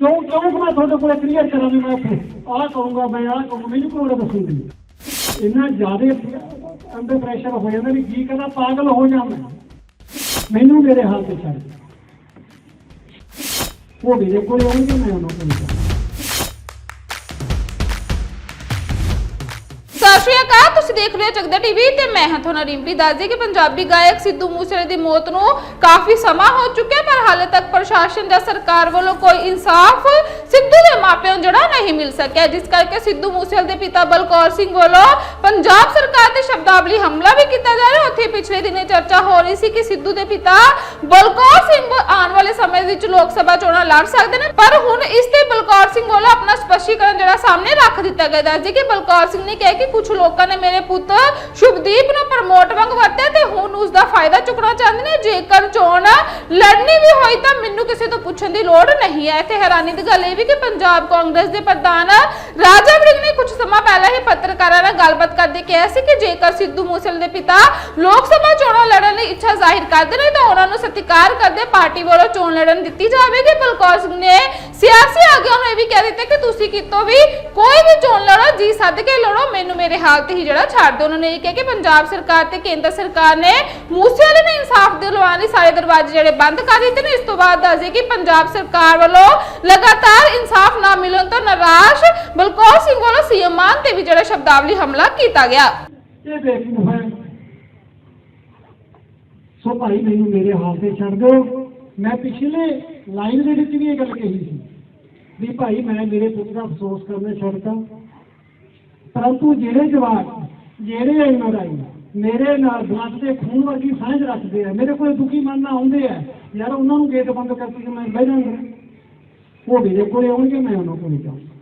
ਕਿਉਂ ਕਿਉਂ ਮੈਂ ਤੁਹਾਡੇ ਕੋਲ ਕਲੀਅਰ ਕਰਾਂ ਵੀ ਮੈਂ ਆਹ ਕਹੂੰਗਾ ਮੈਂ, ਆਹ ਕਹੂੰਗਾ, ਮੈਨੂੰ ਕੋਲ ਦੱਸੂਗੀ ਇੰਨਾ ਜ਼ਿਆਦਾ ਅੰਦਰ ਪ੍ਰੈਸ਼ਰ ਹੋ ਜਾਂਦਾ ਵੀ ਕੀ ਕਹਦਾ ਪਾਗਲ ਹੋ ਜਾਂਦਾ ਮੈਨੂੰ ਮੇਰੇ ਹਾਲ ਤੇ ਛੱਡ ਉਹ ਮੇਰੇ ਕੋਲ ਆਉਣਗੇ, ਮੈਂ ਉਹਨਾਂ ਕੋਲ ਤੁਸੀਂ ਦੇਖ ਰਹੇ ਹੋ ਜਗਦਾ ਟੀਵੀ ਤੇ ਮੈਂ ਹਾਂ ਤੁਹਾਨੂੰ ਰਿੰਪੀ ਦੱਸਦੀ ਕਿ ਪੰਜਾਬੀ ਗਾਇਕ ਸਿੱਧੂ ਮੂਸੇਵਾਲੇ ਦੀ ਮੌਤ ਨੂੰ ਕਾਫੀ ਸਮਾਂ ਹੋ ਚੁੱਕਿਆ, ਪਰ ਹਾਲੇ ਤੱਕ ਪ੍ਰਸ਼ਾਸਨ ਜਾਂ ਸਰਕਾਰ ਵੱਲੋਂ ਕੋਈ ਇਨਸਾਫ ਸਿੱਧੂ ਦੇ ਮਾਪਿਆਂ ਨੂੰ ਜਿਹੜਾ ਨਹੀਂ ਮਿਲ ਸਕਿਆ। ਜਿਸ ਕਰਕੇ ਸਿੱਧੂ ਮੂਸੇਵਾਲੇ ਦੇ ਪਿਤਾ ਬਲਕੌਰ ਸਿੰਘ ਵੱਲੋਂ ਪੰਜਾਬ ਸਰਕਾਰ ਤੇ ਸ਼ਬਦਾਵਲੀ ਹਮਲਾ ਵੀ ਕੀਤਾ ਜਾ ਰਿਹਾ। ਉੱਥੇ ਪਿਛਲੇ ਦਿਨੇ ਚਰਚਾ ਹੋ ਰਹੀ ਸੀ ਕਿ ਸਿੱਧੂ ਦੇ ਪਿਤਾ ਬਲਕੌਰ ਸਿੰਘ ਆਉਣ ਵਾਲੇ ਸਮੇਂ ਵਿੱਚ ਲੋਕ ਸਭਾ ਚੋਣਾਂ ਲੜ ਸਕਦੇ ਨੇ, ਪਰ ਹੁਣ ਇਸ ਤੇ ਬਲਕੌਰ ਸਿੰਘ ਵੱਲੋਂ ਆਪਣਾ ਸਪਸ਼ਟੀਕਰਨ ਜਿਹੜਾ ਸਾਹਮਣੇ ਰੱਖ ਦਿੱਤਾ ਗਿਆ। ਹੈ ਜੀ ਕਿ ਬਲਕੌਰ ਸਿੰਘ ਨੇ ਕਿਹਾ ਕਿ ਕੁਝ ਲੋਕਾਂ ਨੇ ਮੇਰੇ ਪੁੱਤ ਸ਼ੁਭਦੀਪ ਨੂੰ ਪ੍ਰਮੋਟ ਵਾਂਗ ਵਰਤਿਆ ਤੇ ਹੁਣ ਉਸ ਦਾ ਫਾਇਦਾ ਚੁੱਕਣਾ ਚਾਹੁੰਦੇ ਨੇ। ਜੇਕਰ ਚੋਣ ਲੜਨੀ ਵੀ ਹੋਈ ਤਾਂ ਮੈਨੂੰ ਕਿਸੇ ਤੋਂ ਪੁੱਛਣ ਦੀ ਲੋੜ ਨਹੀਂ ਹੈ। ਤੇ ਹੈਰਾਨੀ ਦੀ ਗੱਲ ਇਹ ਵੀ ਕਿ ਪੰਜਾਬ ਕਾਂਗਰਸ ਦੇ ਪ੍ਰਧਾਨ ਰਾਜਾ ਵੜਿੰਗ ਨੇ ਕੁਝ ਸਮਾਂ ਪਹਿਲਾਂ ਹੀ ਪੱਤਰਕਾਰਾਂ ਨਾਲ ਗੱਲਬਾਤ ਕਰਦੇ ਕਿਹਾ ਸੀ ਕਿ ਜੇਕਰ ਸਿੱਧੂ ਮੂਸੇਵਾਲੇ ਦੇ ਪਿਤਾ ਲੋਕ ਸਭਾ ਚੋਣਾਂ ਲੜਨ ਲਈ ਇੱਛਾ ਜ਼ਾਹਿਰ ਕਰਦੇ ਨੇ ਤਾਂ ਉਹਨਾਂ ਨੂੰ ਸਤਿਕਾਰ ਕਰਦੇ ਪਾਰਟੀ ਵੱਲੋਂ ਚੋਣ ਲੜਨ ਦਿੱਤੀ ਜਾਵੇਗੀ। ਬਲਕੌਰ ਸਿੰਘ ਨੇ ਸਿਆਸੀ ਆਗੂਆਂ ਨੂੰ ਵੀ ਕਹਿ ਦਿੱਤਾ ਕਿ ਤੁਸੀਂ ਕਿਤੋਂ ਵੀ ਕੋਈ ਵੀ ਚੋਣ ਲੜੋ, ਜੀ ਸੱਦ ਕੇ ਲੜੋ, ਮੈਨੂੰ ਮੇਰੇ ਹਾਲ ਤੇ ਹੀ ਜਿਹੜਾ ਛੱਡ ਦਿਓ। ਉਹਨਾਂ ਨੇ ਇਹ ਕਿਹਾ ਕਿ ਪੰਜਾਬ ਸਰਕਾਰ ਤੇ ਕੇਂਦਰ ਸਰਕਾਰ ਨੇ ਮੂਸੇਵਾਲੇ ਨੂੰ ਇਨਸਾਫ ਦਿਲਵਾਉਣ ਲਈ ਸਾਰੇ ਦਰਵਾਜ਼ੇ ਜਿਹੜੇ ਬੰਦ ਕਰ ਦਿੱਤੇ ਨੇ। ਇਸ ਤੋਂ ਬਾਅਦ ਦੱਸਦੇ ਕਿ ਪੰਜਾਬ ਸਰਕਾਰ ਵੱਲੋਂ ਲਗਾਤਾਰ ਇਨਸਾਫ ਨਾ ਮਿਲਣ ਤੋਂ ਨਾਰਾਜ਼ ਬਲਕੌਰ ਸਿੰਘ ਵੱਲੋਂ ਸੀਐਮ ਮਾਨ ਤੇ ਵੀ ਜਿਹੜਾ ਸ਼ਬਦਾਵਲੀ ਹਮਲਾ ਕੀਤਾ ਗਿਆ। ਇਹ ਬੇਵਕੂਫ ਹੈ ਸੋ ਭਾਈ ਮੈਨੂੰ ਮੇਰੇ ਹਾਲ ਤੇ ਛੱਡ ਦਿਓ। ਮੈਂ ਪਿਛਲੇ ਲਾਈਨ ਦੇ ਵਿੱਚ ਵੀ ਇਹ ਗੱਲ ਕਹੀ ਸੀ। ਵੀ ਭਾਈ, ਮੈਂ ਮੇਰੇ ਪੁੱਤ ਦਾ ਅਫਸੋਸ ਕਰਨਾ ਛੱਡਤਾ। ਪਰੰਤੂ ਜਿਹੜੇ ਜਵਾਕ, ਜਿਹੜੇ ਐਨਆਰਆਈ ਮੇਰੇ ਨਾਲ ਬਲੱਡ ਦੇ ਖੂਨ ਵਰਗੀ ਸਾਂਝ ਰੱਖਦੇ ਆ, ਮੇਰੇ ਕੋਲ ਦੁਖੀ ਮਨ ਨਾਲ ਆਉਂਦੇ ਆ, ਯਾਰ ਉਹਨਾਂ ਨੂੰ ਗੇਟ ਬੰਦ ਕਰਕੇ ਮੈਂ ਬਹਿ ਜਾਵਾਂਗਾ ਉਹ ਮੇਰੇ ਕੋਲੇ ਆਉਣਗੇ, ਮੈਂ ਉਹਨਾਂ ਕੋਲ ਜਾਊਂਗਾ।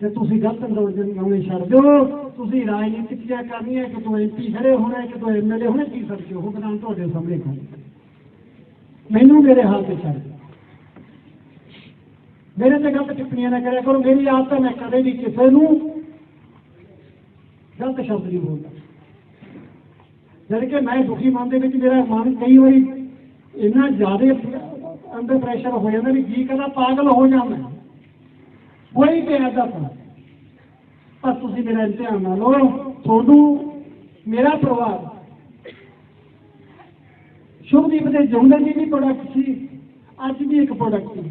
ਤੇ ਤੁਸੀਂ ਗਲਤ ਅੰਦੋਲਨ ਲਾਉਣੇ ਛੱਡ ਦਿਓ। ਤੁਸੀਂ ਰਾਜਨੀਤਿਕ ਜਿਆ ਕਰਨੀ ਹੈ ਕਿ ਤੂੰ ਐਮਪੀ ਖੜੇ ਹੋਣਾ ਹੈ ਕਿ ਤੂੰ ਐਮਐਲਏ ਹੋਣਾ, ਕੀ ਸਕਦੇ ਹੋ? ਉਹ ਬਣਾ ਤੁਹਾਡੇ ਸਾਹਮਣੇ ਕਰ ਮੈਨੂੰ ਮੇਰੇ ਹਾਲ ਤੇ ਛੱਡ ਦਿਓ। ਮੇਰੇ ਤੇ ਗਲਤ ਟਿੱਪਣੀਆਂ ਨਾ ਕਰਿਆ ਕਰੋ, ਮੇਰੀ ਆਦਤ ਹੈ ਮੈਂ ਕਦੇ ਵੀ ਕਿਸੇ ਨੂੰ ਗਲਤ ਸ਼ਬਦ ਨਹੀਂ ਬੋਲਦਾ। ਜਦ ਕਿ ਮੈਂ ਦੁਖੀ ਮਨ ਦੇ ਵਿੱਚ ਮੇਰਾ ਮਨ ਕਈ ਵਾਰੀ ਇੰਨਾ ਜ਼ਿਆਦਾ ਅੰਦਰ ਪ੍ਰੈਸ਼ਰ ਹੋ ਜਾਂਦਾ ਵੀ ਜੀ ਕਹਦਾ ਪਾਗਲ ਹੋ ਜਾਂਦਾ ਕੋਈ ਕਿਹਾ ਪਰ ਤੁਸੀਂ ਮੇਰਾ ਇਮਤਿਹਾਨ ਨਾ ਲਓ। ਤੁਹਾਨੂੰ ਮੇਰਾ ਪਰਿਵਾਰ ਸ਼ੁਭਦੀਪ ਦੇ ਜੌਂਦੇ ਜੀ ਵੀ ਪ੍ਰੋਡਕਟ ਸੀ, ਅੱਜ ਵੀ ਇੱਕ ਪ੍ਰੋਡਕਟ ਸੀ।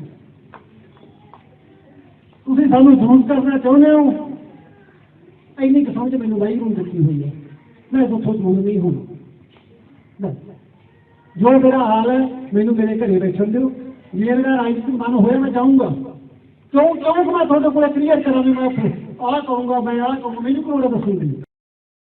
ਸਾਨੂੰ ਜ਼ਰੂਰ ਕਰਨਾ ਚਾਹੁੰਦੇ ਹੋ? ਇੰਨੀ ਕੁ ਸਮਝ ਮੈਨੂੰ ਵਾਹਿਗੁਰੂ ਨੇ ਦਿੱਤੀ ਹੋਈ ਹੈ। ਮੈਂ ਉੱਥੋਂ ਤੁਹਾਨੂੰ ਨਹੀਂ ਹੋਣਾ। ਜੋ ਮੇਰਾ ਹਾਲ ਹੈ, ਮੈਨੂੰ ਮੇਰੇ ਘਰੇ ਬੈਠਣ ਦਿਓ। ਜੇ ਮੇਰਾ ਰਾਜਨੀਤਿਕ ਮਨ ਹੋਇਆ, ਮੈਂ ਜਾਊਂਗਾ। ਕਿਉਂ ਕਿਉਂ ਮੈਂ ਤੁਹਾਡੇ ਕੋਲ ਕਲੀਅਰ ਕਰਾਂ ਵੀ ਮੈਂ ਆਹ ਕਹੂੰਗਾ ਮੈਂ, ਆਹ ਕਹੂੰਗਾ, ਮੈਨੂੰ ਕੋਲ ਦੱਸੂਗੀ?